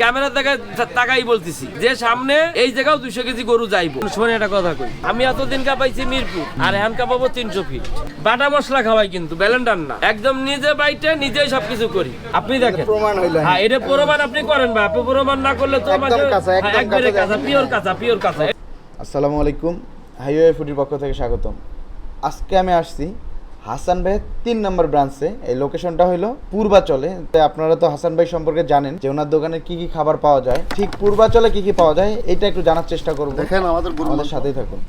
ক্যামেরার দেখা তাকাই বলতেছি যে সামনে এই জায়গাও দুইশো কেজি গরু যাইবো। শোনে একটা কথা কই আমি এতদিন কাপাইছি মিরপুর আর এখন কাপাবো তিনশো ফিট বাটা মশলা খাওয়াই কিন্তু ব্যালেন্ডার না। একদম নিজে বাইটে নিজেই সবকিছু করি। আপনি দেখেন। প্রমাণ হইল হ্যাঁ এটা প্রমাণ আপনি করেন ভাই আপনি প্রমাণ না করলে তো একদম হ্যাঁ, একবারে কাঁচা, কাঁচা পিওর কাঁচা পিওর কাঁচা। আসসালামু আলাইকুম হাইওয়ে ফুডির পক্ষ থেকে স্বাগতম। আজকে আমি আসছি হাসান ভাই তিন নম্বর ব্রাঞ্চে। এই লোকেশনটা হলো পূর্বাচলে। আপনারা তো হাসান ভাই সম্পর্কে জানেন যে ওনার দোকানে কি কি খাবার পাওয়া যায়। ঠিক পূর্বাচলে কি কি পাওয়া যায় এটা একটু জানার চেষ্টা করব। দেখেন আমাদের সাথেই থাকুন।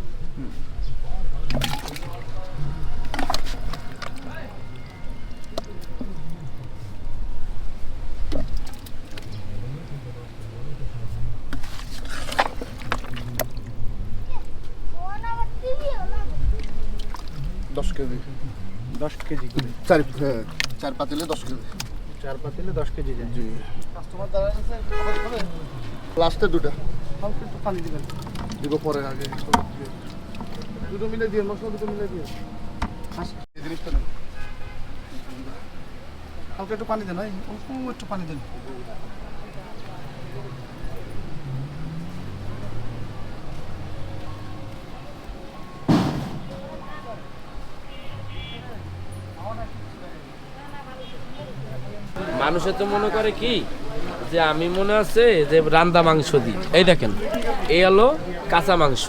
চার হ্যাঁ, চার পাতিলে দশ কেজি। চার পাতিলে দশ কেজি যায় জি। কাস্টমার দাঁড়ায় লাস্টে দুটা। হালকা একটু পানি দিবেন। দিব পরে আগে। দুটো মিলে দিয়ে মশলা দুটো মিলে দিয়ে। এই জিনিসটা নেই। হালকা একটু পানি দেন একটু পানি দেন। মানুষে তো মনে করে কি? যে আমি মনে আছে যে রান্দা মাংস দিই। এই দেখেন এই হলো কাঁচা মাংস।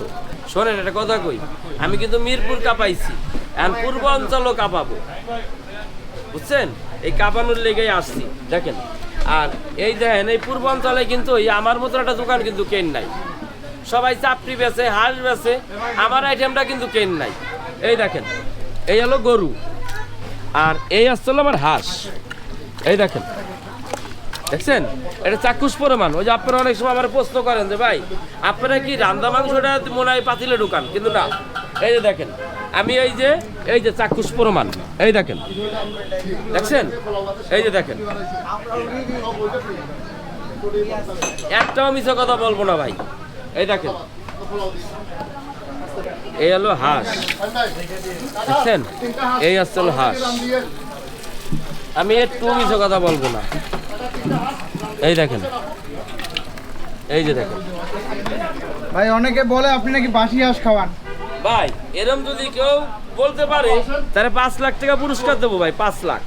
শোনেন, একটা কথা কই, আমি কিন্তু মিরপুর কাপাইছি, এখন পূর্ব অঞ্চলও কাপাবো। বুঝছেন? এই কাপানোর লেগেই আসছি, দেখেন। আর এই দেখেন, এই পূর্ব অঞ্চলে কিন্তু এই আমার মতো একটা দোকান কিন্তু কেন নাই? সবাই চাপড়ি বেচে, হাঁস বেচে, আমার আইটেমটা কিন্তু কেন নাই? এই দেখেন, এই হলো গরু। আর এই আসছে হলো আমার হাঁস। এই দেখেন। দেখছেন? এটা চাক্ষুষ পরিমাণ। ওই যে আপনারা অনেক সময় আমার প্রশ্ন করেন যে, ভাই, আপনারা কি রান্দা মাংসটা মনে হয় পাতিলে ঢুকান? কিন্তু না। এই যে দেখেন, আমি এই যে এই যে চাক্ষুষ প্রমাণ। এই দেখেন। দেখছেন? এই যে দেখেন। একটাও মিছে কথা বলব না, ভাই। এই দেখেন। এই হলো হাঁস। দেখছেন? এই আসছে হলো হাঁস। আমি একটু মিছে কথা বলব না। এই দেখেন। এই যে দেখেন। ভাই অনেকে বলে আপনি নাকি বাসি হাঁস খাওয়ান। ভাই এরম যদি কেউ বলতে পারে তাহলে পাঁচ লাখ টাকা পুরস্কার দেবো ভাই পাঁচ লাখ।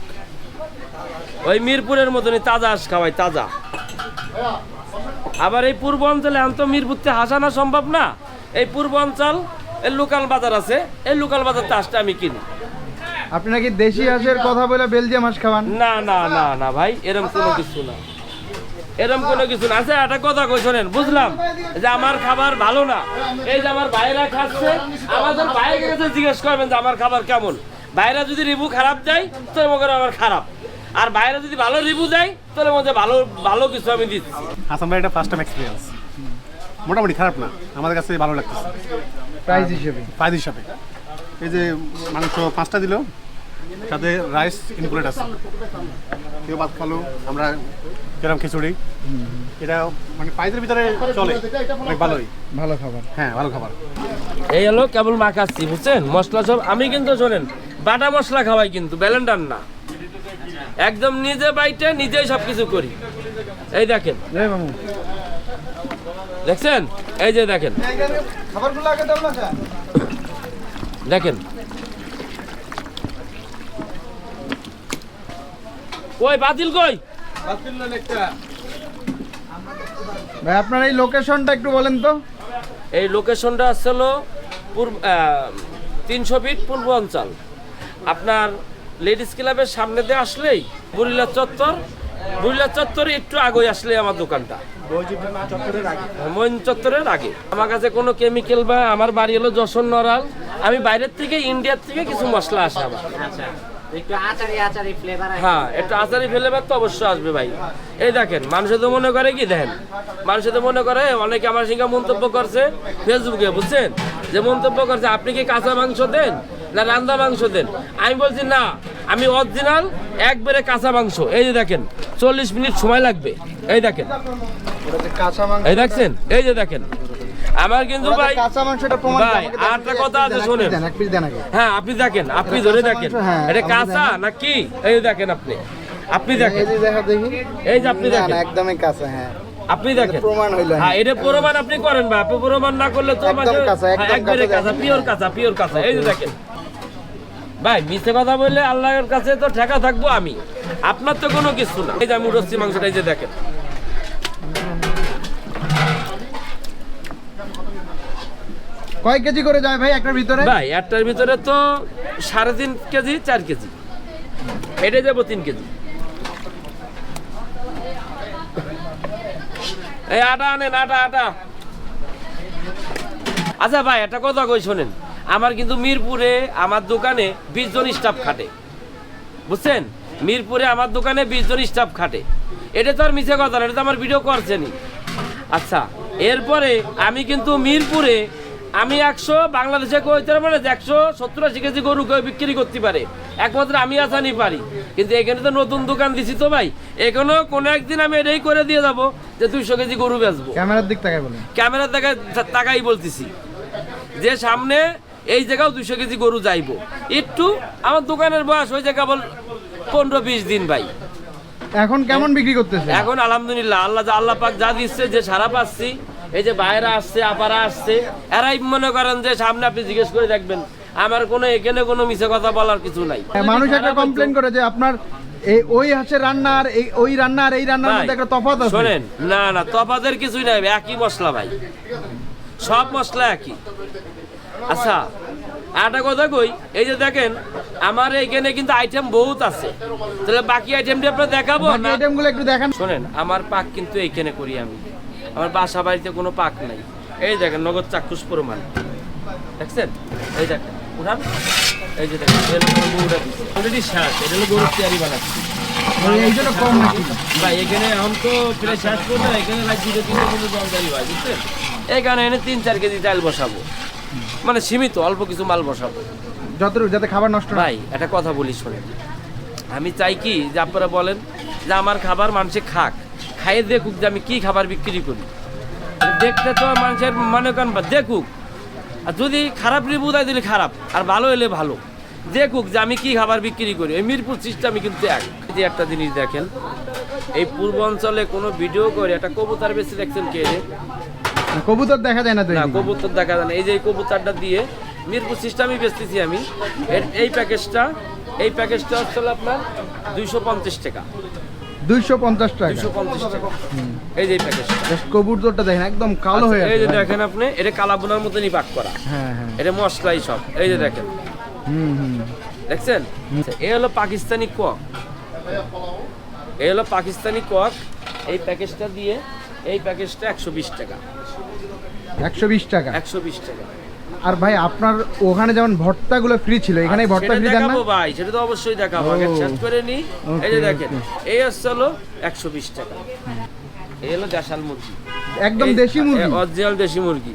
ওই মিরপুরের মতনই তাজা হাঁস খাওয়াই তাজা। আবার এই পূর্ব অঞ্চলে এখন তো মিরপুরতে হাসানো সম্ভব না। এই পূর্ব অঞ্চল এর লোকাল বাজার আছে এই লোকাল বাজার হাঁসটা আমি কিনি। আপনি নাকি দেশি হাঁসের কথা বলে বেলজিয়াম হাঁস খাওয়ান? না না না না ভাই এরম কোনো কিছু না। এরম কোনো কিছু না। আচ্ছা একটা কথা কই শোনেন বুঝলাম যে আমার খাবার ভালো না। এই যে আমার ভাইরা খাচ্ছে আমাদের ভাইয়ের কাছে জিজ্ঞেস করবেন যে আমার খাবার কেমন। ভাইরা যদি রিভিউ খারাপ দেয় তাহলে মনে করেন আমার খারাপ। আর ভাইরা যদি ভালো রিভিউ দেয় তাহলে মধ্যে ভালো ভালো কিছু আমি দিচ্ছি। হাসান ভাই এটা ফার্স্ট টাইম এক্সপিরিয়েন্স মোটামুটি খারাপ না আমাদের কাছে ভালো লাগতেছে। প্রাইস হিসেবে। প্রাইজ হিসাবে। এই যে মাংস পাঁচটা দিল সাথে রাইস ইনক্লুড আছে। কেউ ভাত খালো আমরা কেরাম খিচুড়ি। এটা মানে প্রাইজের ভিতরে চলে। অনেক ভালোই। ভালো খাবার। হ্যাঁ ভালো খাবার। এই হলো কেবল মাখাচ্ছি বুঝছেন? মশলা সব আমি কিন্তু শোনেন বাটা মশলা খাওয়াই কিন্তু ব্যালেন্ডার না। একদম নিজে বাইটে নিজেই সব কিছু করি। এই দেখেন। দেখছেন? এই যে দেখেন। দেখেন। কই বাতিল কই? ভাই আপনার এই লোকেশনটা একটু বলেন তো। এই লোকেশনটা আসছিল পূর্ব তিনশো ফিট পূর্ব অঞ্চল। আপনার লেডিস ক্লাবের সামনে দিয়ে আসলেই বুড়িলা চত্বর বুড়িলা চত্বরে একটু আগে আসলে আমার দোকানটা। মইন চত্বরের আগে। আমার কাছে কোনো কেমিক্যাল বা আমার বাড়ি হলো যশোর নরাল আমি বাইরের থেকে ইন্ডিয়ার থেকে কিছু মশলা আসে আমার। একটু আচারি আচারি ফ্লেভার হ্যাঁ একটু আচারি ফেলেবার তো অবশ্যই আসবে ভাই। এই দেখেন মানুষে তো মনে করে কি দেখেন? মানুষে তো মনে করে অনেকে আমার সঙ্গে মন্তব্য করছে ফেসবুকে বুঝছেন? যে মন্তব্য করছে আপনি কি কাঁচা মাংস দেন না রান্দা মাংস দেন? আমি বলছি না আমি অরিজিনাল একবারে কাঁচা মাংস। এই যে দেখেন চল্লিশ মিনিট সময় লাগবে। এই দেখেন। কাঁচা মাংস এই দেখছেন? এই যে দেখেন আমার কিন্তু ভাই কাঁচা মাংসটা প্রমাণ ভাই, আরেকটা কথা আছে শোনেন। এক পিস দেন আগে। হ্যাঁ আপনি দেখেন আপনি ধরে দেখেন। হ্যাঁ, এটা কাঁচা দেখেন। না কি এই দেখেন আপনি। আপনি দেখেন। এই যে দেখা দেখি। এই যে আপনি দেখেন। একদমই কাঁচা হ্যাঁ। আপনি দেখেন। প্রমাণ হইল না। হ্যাঁ এটা প্রমাণ আপনি করেন ভাই। আপনি প্রমাণ না করলে তো একদম হ্যাঁ, একবারে কাঁচা কাঁচা পিওর কাঁচা পিওর কাঁচা। এই যে দেখেন। ভাই মিথ্যে কথা বললে আল্লাহর কাছে তো ঠেকা থাকব আমি। আপনার তো কোনো কিছু না। এই যে আমি উঠছি মাংসটা এই যে দেখেন। কয় কেজি করে যায় ভাই একটার ভিতরে? ভাই, একটার ভিতরে তো সাড়ে তিন কেজি, চার কেজি। এটা যাব তিন কেজি। এই আটা আনেন, আটা আটা। আচ্ছা ভাই, একটা কথা কই শোনেন। আমার কিন্তু মিরপুরে, আমার দোকানে বিশ জন স্টাফ খাটে। বুঝছেন? মিরপুরে আমার দোকানে বিশ জন স্টাফ খাটে। এটা তো আর মিছে কথা না, এটা তো আমার ভিডিও করছেনই। আচ্ছা এরপরে আমি কিন্তু মিরপুরে আমি একশো বাংলাদেশে কইতে মানে একশো সত্তর আশি কেজি গরু বিক্রি করতে পারে। একমাত্র আমি আসানি পারি। কিন্তু এখানে তো নতুন দোকান দিছি তো ভাই। এখানেও কোনো একদিন আমি এটাই করে দিয়ে যাব যে দুইশো কেজি গরু বেচবো। ক্যামেরার দিক তাকায় বলেন। ক্যামেরা দেখা তাকাই বলতেছি। যে সামনে এই জায়গাও দুশো কেজি গরু যাইবো। একটু আমার দোকানের বয়স হয়েছে কেবল পনেরো বিশ দিন ভাই। এখন কেমন বিক্রি করতেছে? এখন আলহামদুলিল্লাহ আল্লাহ আল্লাহ পাক যা দিচ্ছে যে সারা পাচ্ছি এই যে বাইরে আসছে আপারা আসছে এরাই মনে করেন যে সামনে আপনি জিজ্ঞেস করে দেখবেন। আমার কোনো এখানে কোনো মিছে কথা বলার কিছু নাই। মানুষ একটা কমপ্লেন করে যে আপনার এই ওই হাঁসের রান্না আর এই ওই রান্না আর এই রান্নার মধ্যে একটা তফাৎ আছে। শোনেন না না তফাতের কিছুই নাই একই মশলা ভাই। সব মশলা একই। আচ্ছা একটা কথা কই এই যে দেখেন আমার এইখানে কিন্তু আইটেম বহুত আছে। তাহলে বাকি আইটেমটি আপনার দেখাবো আইটেমগুলো একটু দেখান। শোনেন আমার পাক কিন্তু এইখানে করি আমি। আমার বাসা বাড়িতে কোনো পাক নাই। এই দেখেন নগদ চাক্ষুষ প্রমাণ। দেখছেন? এই দেখেন উঠান। এই যে দেখেন এটা হলো গরুটা দিচ্ছে অলরেডি শেষ এটা হলো গরুর তৈরি বানাচ্ছি। ভাই এখানে এখন তো প্রায় শেষ করবে এখানে লাগ দুটো তিনটে কিন্তু জলদারি বুঝছেন? এখানে এনে তিন চার কেজি চাল বসাবো। মানে সীমিত অল্প কিছু মাল বসাবো। যতটুকু যাতে খাবার নষ্ট ভাই একটা কথা বলি শোনেন। আমি চাই কি যে আপনারা বলেন যে আমার খাবার মানুষে খাক। খাইয়ে দেখুক যে আমি কি খাবার বিক্রি করি। দেখতে তো মানুষের মনে করেন দেখুক। আর যদি খারাপ রিভিউ দেয় দিলে খারাপ আর ভালো এলে ভালো। দেখুক যে আমি কি খাবার বিক্রি করি। এই মিরপুর সিস্টেমে কিন্তু এক। এই যে একটা জিনিস দেখেন এই পূর্ব অঞ্চলে কোনো ভিডিও করে একটা কবুতর বেশি দেখছেন কে রে? কবুতর দেখা যায় না না কবুতর দেখা যায় না। এই যে এই কবুতরটা দিয়ে মিরপুর সিস্টেমই বেচতেছি আমি। এর- এই প্যাকেজটা এই প্যাকেজটা হচ্ছে আপনার দুইশো পঞ্চাশ টাকা। দুইশো পঞ্চাশ টাকা। এই যে Just কবুতরটা দেখেন একদম কালো হয়ে আচ্ছা, এই যে দেখেন আপনি এটা কালাবোনার মতনই পাক করা। হ্যাঁ হ্যাঁ। এটা মশলাই সব। এই যে দেখেন। হুম হুম। দেখছেন? এই হলো পাকিস্তানি কক। এই হলো পাকিস্তানি কক। এই প্যাকেজটা দিয়ে এই প্যাকেজটা একশো বিশ টাকা। একশো বিশ টাকা। একশো বিশ টাকা। আর ভাই আপনার ওখানে যেমন ভর্তাগুলো ফ্রি ছিল এখানে ভর্তা ফ্রি দেন না? ভাই সেটা তো অবশ্যই দেখাবো। আগে। শেষ করে নি। এই যে দেখেন এই হচ্ছে হলো একশো বিশ টাকা। এই হলো দেশাল মুরগি। একদম দেশি মুরগি? অরিজিনাল দেশি মুরগি।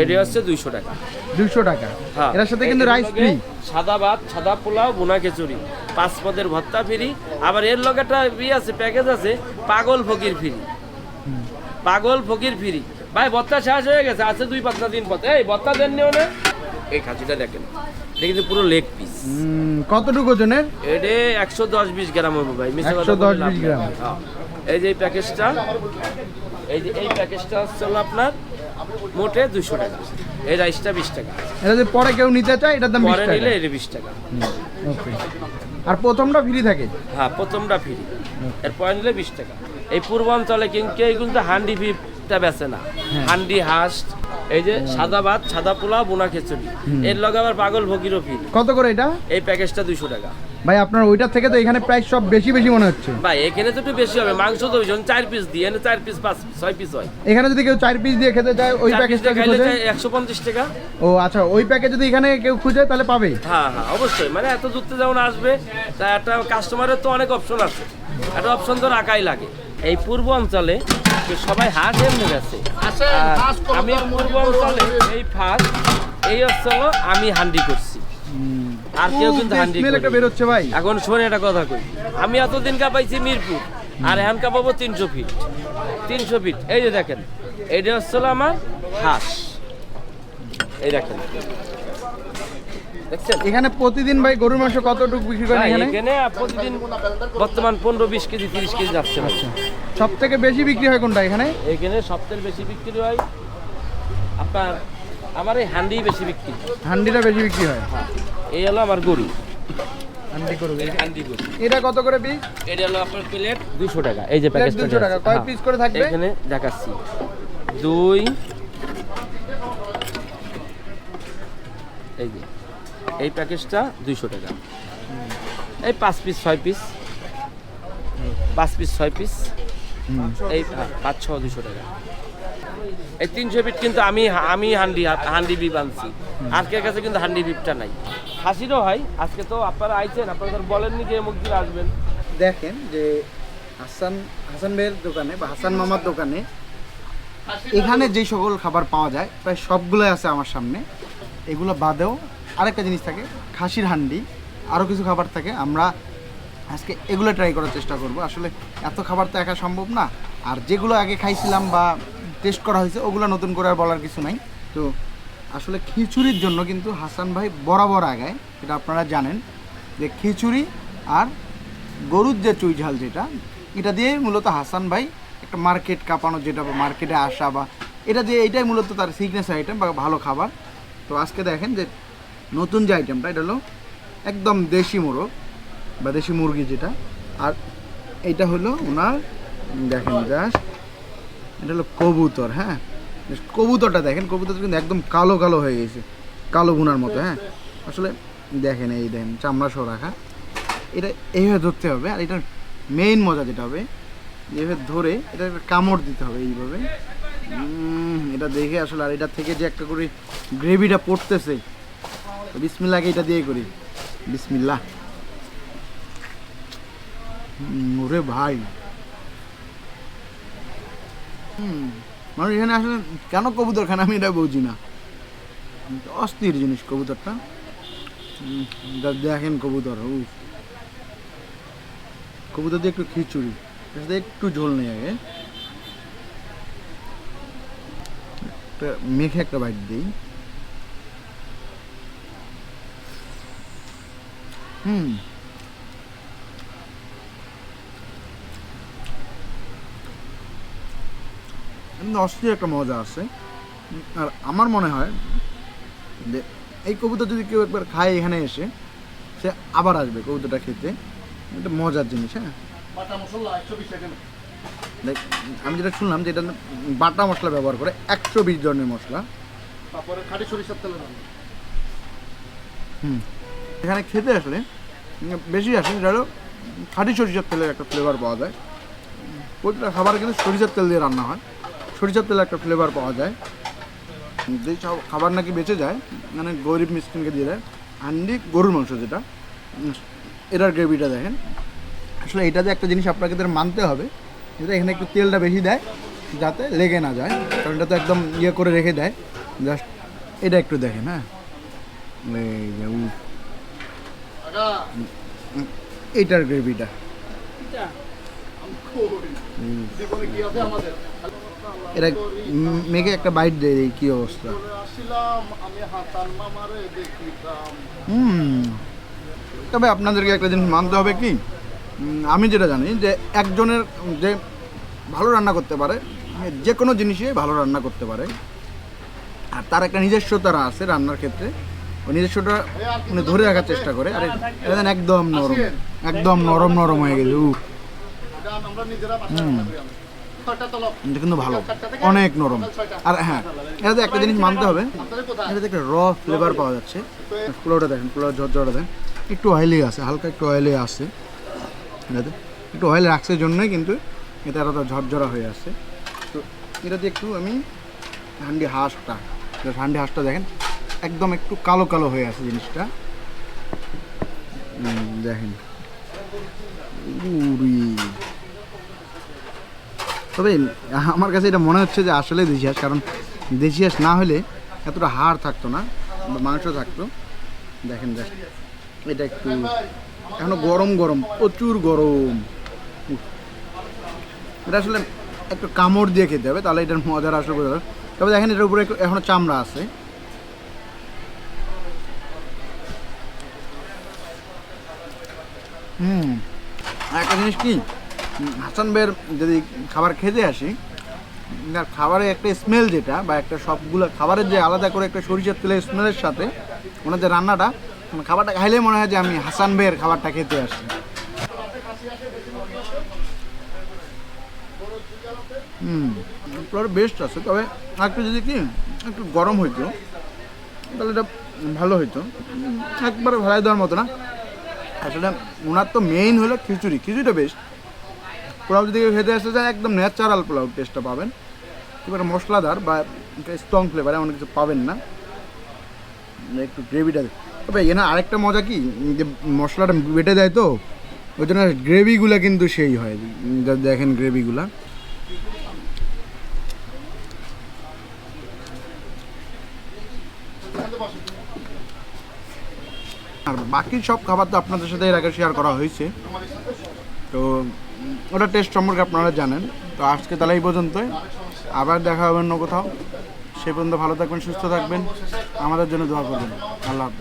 এটি হচ্ছে দুইশো টাকা। দুইশো টাকা। হ্যাঁ এর সাথে কিন্তু রাইস ফ্রি সাদা ভাত সাদা পোলাও বোনা খিচুড়ি। পাঁচ পদের ভত্তা ফ্রি আবার এর লগে একটা আছে প্যাকেজ আছে পাগল ফকির ফ্রি পাগল ফকির ফ্রি ভাই ভত্তা শেষ হয়ে গেছে আছে দুই পাঁচটা দিন পথ এই ভত্তা দেন নিও না। এই খাসিটা দেখেন কিন্তু পুরো লেগ পিস কতটুকু ওজনের? এটা একশো দশ বিশ গ্রাম হবে ভাই মিশে 110 20 গ্রাম। এই যে এই প্যাকেজটা এই যে এই প্যাকেজটা হচ্ছে হলো আপনার মোটে দুশো টাকা। এই রাইসটা বিশ টাকা। এটা যদি পরে কেউ নিতে চায় এটার দাম বিশ পরে নিলে এটা বিশ টাকা। ওকে আর প্রথমটা ফ্রি থাকে? হ্যাঁ প্রথমটা ফ্রি এর পরে নিলে বিশ টাকা। এই পূর্বাঞ্চলে কিন্তু কিন্তু হান্ডি ফিপটা বেচে না। হান্ডি হাঁস এই যে সাদা ভাত সাদা পোলাও বোনা খিচুড়ি। এর লগে আবার পাগল ভকিরও ফ্রি কত করে এটা? এই প্যাকেজটা দুইশো টাকা। ভাই আপনার ওইটার থেকে তো এখানে প্রাইস সব বেশি বেশি মনে হচ্ছে। ভাই এখানে তো একটু বেশি হবে। মাংস তো ভীষণ চার পিস দিয়ে এনে চার পিস পাঁচ ছয় পিস হয়। এখানে যদি কেউ চার পিস দিয়ে খেতে চায় ওই প্যাকেজটা খুঁজে? একশো পঞ্চাশ টাকা। ও আচ্ছা ওই প্যাকেজ যদি এখানে কেউ খুঁজে তাহলে পাবে? হ্যাঁ হ্যাঁ অবশ্যই। মানে এত দূরতে যেমন আসবে তা একটা কাস্টমারের তো অনেক অপশন আছে। একটা অপশন তো রাখাই লাগে। এই পূর্ব অঞ্চলে সবাই হাঁস এমনি গেছে আমি পূর্ব অঞ্চলে এই ফার্স্ট এই হচ্ছে আমি হান্ডি করছি। আর কেউ কিন্তু হান্ডি। বেরোচ্ছে ভাই। এখন শোনে একটা কথা কই। আমি এতদিন কাপাইছি মিরপুর আর এখন কাপাবো তিনশো ফিট। তিনশো ফিট। এই যে দেখেন এইটা হচ্ছে আমার হাঁস। এই দেখেন। এখানে প্রতিদিন ভাই গরুর মাংস কতটুকু বিক্রি করেন এখানে? এখানে প্রতিদিন বর্তমান পনেরো বিশ কেজি তিরিশ কেজি যাচ্ছে ভাই। সব থেকে বেশি বিক্রি হয় কোনটা এখানে? এখানে সবচেয়ে বেশি বিক্রি হয় আপনার আমার এই হান্ডি বেশি বিক্রি। হয়। হান্ডিটা বেশি বিক্রি হয়? এই হলো আমার গরু। হান্ডি এই হান্ডি গরু। এটা কত করে পিস? এটা হলো আপনার প্লেট দুশো টাকা। এই যে প্যাকেজটা দুশো টাকা। কয় পিস করে থাকবে? এখানে দেখাচ্ছি। দুই এই যে। এই প্যাকেজটা দুইশো টাকা। এই পাঁচ পিস, ছয় পিস। পাঁচ পিস, ছয় পিস। এই পাঁচ, ছ দুশো টাকা। এই তিনশো পিট কিন্তু আমি আমি হান্ডি হান্ডি বিপ আনছি। আজকের কাছে কিন্তু হান্ডি বিপটা নাই। হাসিরও হয়, আজকে তো আপনারা আইছেন, আপনারা বলেননি যে মুখ দিয়ে আসবেন। দেখেন যে হাসান হাসান ভাইয়ের দোকানে বা হাসান মামার দোকানে এখানে যে সকল খাবার পাওয়া যায়, প্রায় সবগুলোই আছে আমার সামনে। এগুলো বাদেও আরেকটা জিনিস থাকে, খাসির হান্ডি আরও কিছু খাবার থাকে, আমরা আজকে এগুলো ট্রাই করার চেষ্টা করব। আসলে এত খাবার তো একা সম্ভব না, আর যেগুলো আগে খাইছিলাম বা টেস্ট করা হয়েছে, ওগুলো নতুন করে আর বলার কিছু নাই। তো আসলে খিচুড়ির জন্য কিন্তু হাসান ভাই বরাবর আগায়, এটা আপনারা জানেন, যে খিচুড়ি আর গরুর যে চুই ঝাল যেটা, এটা দিয়ে মূলত হাসান ভাই একটা মার্কেট কাঁপানো যেটা, বা মার্কেটে আসা বা, এটা দিয়ে এটাই মূলত তার সিগনেচার আইটেম বা ভালো খাবার। তো আজকে দেখেন যে নতুন যে আইটেমটা এটা হলো একদম দেশি মোরগ, বা দেশি মুরগি যেটা। আর এটা হলো ওনার, দেখেন জাস্ট এটা হলো কবুতর হ্যাঁ? কবুতরটা দেখেন, কবুতর কিন্তু একদম কালো কালো হয়ে গেছে, কালো গুনার মতো হ্যাঁ? আসলে দেখেন এই দেখেন, চামড়া সহ রাখা। এটা এইভাবে ধরতে হবে, আর এটার মেইন মজা যেটা হবে এইভাবে ধরে এটা কামড় দিতে হবে এইভাবে। এটা দেখে আসলে, আর এটা থেকে যে একটা করে গ্রেভিটা পড়তেছে বিসমিল্লাকে এটা দিয়ে করি। বিসমিল্লা ওরে ভাই। মানুষ এখানে আসলে কেন কবুতর খান আমি এটা বুঝি না। অস্থির জিনিস কবুতরটা। দেখেন কবুতর, উফ। কবুতর দিয়ে একটু খিচুড়ি একটু ঝোল নেই আগে। একটা মেখে একটা বাইট দিই। হুম এমনি অস্থির একটা মজা আছে। আর আমার মনে হয় যে এই কবুতর যদি কেউ একবার খায় এখানে এসে সে আবার আসবে কবুতরটা খেতে। এটা মজার জিনিস হ্যাঁ? আমি যেটা শুনলাম যে এটা বাটা মশলা ব্যবহার করে একশো বিশ ধরনের মশলা। তারপরে খাটি সরিষার তেলে হুম। এখানে খেতে আসলে বেশি আসে যেটা হলো খাঁটি সরিষার তেলের একটা ফ্লেভার পাওয়া যায়। প্রতিটা খাবার কিন্তু সরিষার তেল দিয়ে রান্না হয়। সরিষার তেলের একটা ফ্লেভার পাওয়া যায়। যেই সব খাবার নাকি বেঁচে যায় মানে গরিব মিসকিনকে দিয়ে দেয়, হান্ডি গরুর মাংস যেটা এটার গ্রেভিটা দেখেন। আসলে এটাতে একটা জিনিস আপনাকে মানতে হবে, যেটা এখানে একটু তেলটা বেশি দেয়, যাতে লেগে না যায়, কারণ এটা তো একদম ইয়ে করে রেখে দেয়। জাস্ট এটা একটু দেখেন হ্যাঁ। এইটার গ্রেভিটা এটা? মেঘে একটা বাইট দিয়ে দিই কি অবস্থা? হুম। তবে আপনাদেরকে একটা জিনিস মানতে হবে কি? আমি যেটা জানি যে একজনের যে ভালো রান্না করতে পারে যে কোনো জিনিসই ভালো রান্না করতে পারে আর তার একটা নিজস্বতারা আছে রান্নার ক্ষেত্রে। ওই নিজস্বতা উনি ধরে রাখার চেষ্টা করে। আর, এটা একদম নরম একদম নরম নরম হয়ে গেছে এটা কিন্তু ভালো, অনেক নরম। আর হ্যাঁ এটাতে একটা জিনিস মানতে হবে, এটাতে একটা র ফ্লেভার পাওয়া যাচ্ছে। পোলাওটা দেখেন পোলাও ঝরঝরা দেন একটু অয়েলি আছে, হালকা একটু অয়েলি আছে। এটাতে একটু অয়েল রাখছে জন্যই কিন্তু এটা আরও ঝরঝরা হয়ে আসছে তো এটাতে একটু আমি হান্ডি হাঁসটা হান্ডি হাঁসটা দেখেন। একদম একটু কালো কালো হয়ে আছে জিনিসটা। দেখেন। তবে আমার কাছে এটা মনে হচ্ছে যে আসলে দেশি হাঁস, কারণ দেশি হাঁস না হলে এতটা হাড় থাকতো না, বা মাংস থাকতো। দেখেন দেখ এটা একটু এখনও গরম গরম, প্রচুর গরম। এটা আসলে একটু কামড় দিয়ে খেতে হবে, তাহলে এটার মজার আসলে বোঝা তবে দেখেন, এটার উপরে এখনও চামড়া আছে। হুম। একটা জিনিস কি, হাসান ভাইয়ের যদি খাবার খেতে আসি আর খাবারের একটা স্মেল যেটা বা একটা সবগুলো খাবারের যে আলাদা করে একটা সরিষার তেলের স্মেলের সাথে ওনার যে রান্নাটা মানে খাবারটা খাইলে মনে হয় যে আমি হাসান ভাইয়ের খাবারটা খেতে আসছি হুম বেস্ট আছে, তবে একটু যদি কি, একটু গরম হইতো, তাহলে এটা ভালো হইতো। একবারে ভালাই দেওয়ার মতো না। আসলে ওনার তো মেইন হলো খিচুড়ি, খিচুড়িটা বেস্ট পোলাও যদি খেতে আসতে চায়, একদম ন্যাচারাল পোলাও টেস্টটা পাবেন। খুব একটা মশলাদার বা স্ট্রং ফ্লেভার এমন কিছু পাবেন না। একটু গ্রেভিটা তবে এখানে আরেকটা মজা কি? যে মশলাটা বেটে দেয় তো, ওই জন্য গ্রেভিগুলো কিন্তু সেই হয়। যা দেখেন গ্রেভিগুলা আর বাকি সব খাবার তো আপনাদের সাথে এর আগে শেয়ার করা হয়েছে। তো, ওটা টেস্ট সম্পর্কে আপনারা জানেন। তো আজকে তাহলে এই পর্যন্তই। আবার দেখা হবে অন্য কোথাও। সে পর্যন্ত ভালো থাকবেন, সুস্থ থাকবেন। আমাদের জন্য দোয়া করবেন। আল্লাহ